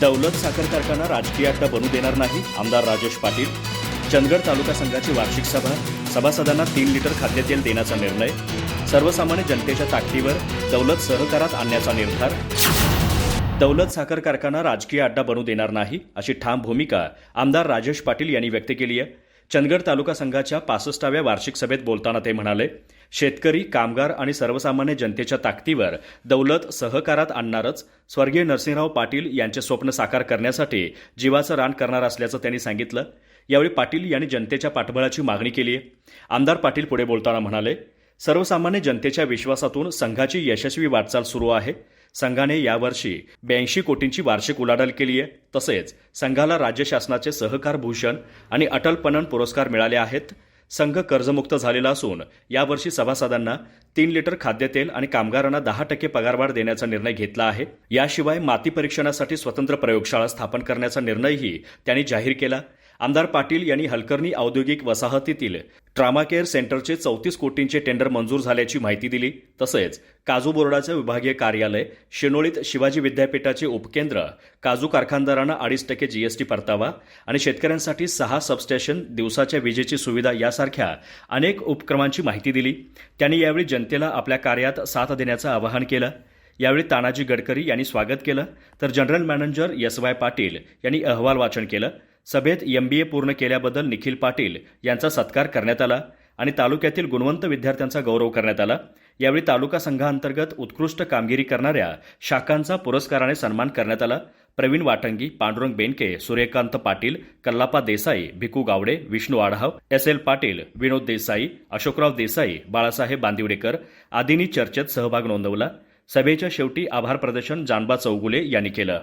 दौलत साखर कारखाना राजकीय अड्डा बनू देणार नाही आमदार राजेश पाटील. चंदगड तालुका संघाची वार्षिक सभा सभासदांना तीन लिटर खाद्यतेल देण्याचा निर्णय. सर्वसामान्य जनतेच्या ताकदीवर दौलत सहकारात आणण्याचा निर्धार. दौलत साखर कारखाना राजकीय अड्डा बनू देणार नाही अशी ठाम भूमिका आमदार राजेश पाटील यांनी व्यक्त केली आहे. चंदगड तालुका संघाच्या पासष्टाव्या वार्षिक सभेत बोलताना ते म्हणाले शेतकरी कामगार आणि सर्वसामान्य जनतेच्या ताकदीवर दौलत सहकारात आणणारच स्वर्गीय नरसिंहराव पाटील यांचे स्वप्न साकार करण्यासाठी जीवाचं रान करणार असल्याचं त्यांनी सांगितलं. यावेळी पाटील यांनी जनतेच्या पाठबळाची मागणी केली आहे. आमदार पाटील पुढे बोलताना म्हणाले सर्वसामान्य जनतेच्या विश्वासातून संघाची यशस्वी वाटचाल सुरू आहे. संघाने यावर्षी ब्याऐंशी कोटींची वार्षिक उलाढाल केली आहे. तसेच संघाला राज्य शासनाचे सहकार भूषण आणि अटल पणन पुरस्कार मिळाले आहेत. संघ कर्जमुक्त झालेला असून यावर्षी सभासदांना तीन लिटर खाद्यतेल आणि कामगारांना दहा टक्के पगारवाढ देण्याचा निर्णय घेतला आहे. याशिवाय माती परीक्षणासाठी स्वतंत्र प्रयोगशाळा स्थापन करण्याचा निर्णयही त्यांनी जाहीर केला. आमदार पाटील यांनी हलकर्णी औद्योगिक वसाहतीतील ट्रामा केअर सेंटरचे चौतीस कोटींचे टेंडर मंजूर झाल्याची माहिती दिली. तसेच काजू बोर्डाचं विभागीय कार्यालय शिनोळीत शिवाजी विद्यापीठाचे उपकेंद्र काजू कारखानदारांना अडीच टक्के जीएसटी परतावा आणि शेतकऱ्यांसाठी सहा सबस्टेशन दिवसाच्या विजेची सुविधा यासारख्या अनेक उपक्रमांची माहिती दिली. त्यांनी यावेळी जनतेला आपल्या कार्यात साथ देण्याचं आवाहन केलं. यावेळी तानाजी गडकरी यांनी स्वागत केलं. तर general manager S Y Patil यांनी अहवाल वाचन केलं. सभेत एमबीए पूर्ण केल्याबद्दल निखिल पाटील यांचा सत्कार करण्यात आला आणि तालुक्यातील गुणवंत विद्यार्थ्यांचा गौरव करण्यात आला. यावेळी तालुका संघाअंतर्गत उत्कृष्ट कामगिरी करणाऱ्या शाखांचा पुरस्काराने सन्मान करण्यात आला. प्रवीण वाटंगी पांडुरंग बेनके सूर्यकांत पाटील कल्लापा देसाई भिकू गावडे विष्णू आढाव एस एल पाटील विनोद देसाई अशोकराव देसाई बाळासाहेब बांदिवडेकर आदींनी चर्चेत सहभाग नोंदवला. सभेच्या शेवटी आभार प्रदर्शन जानबा चौगुले यांनी केलं.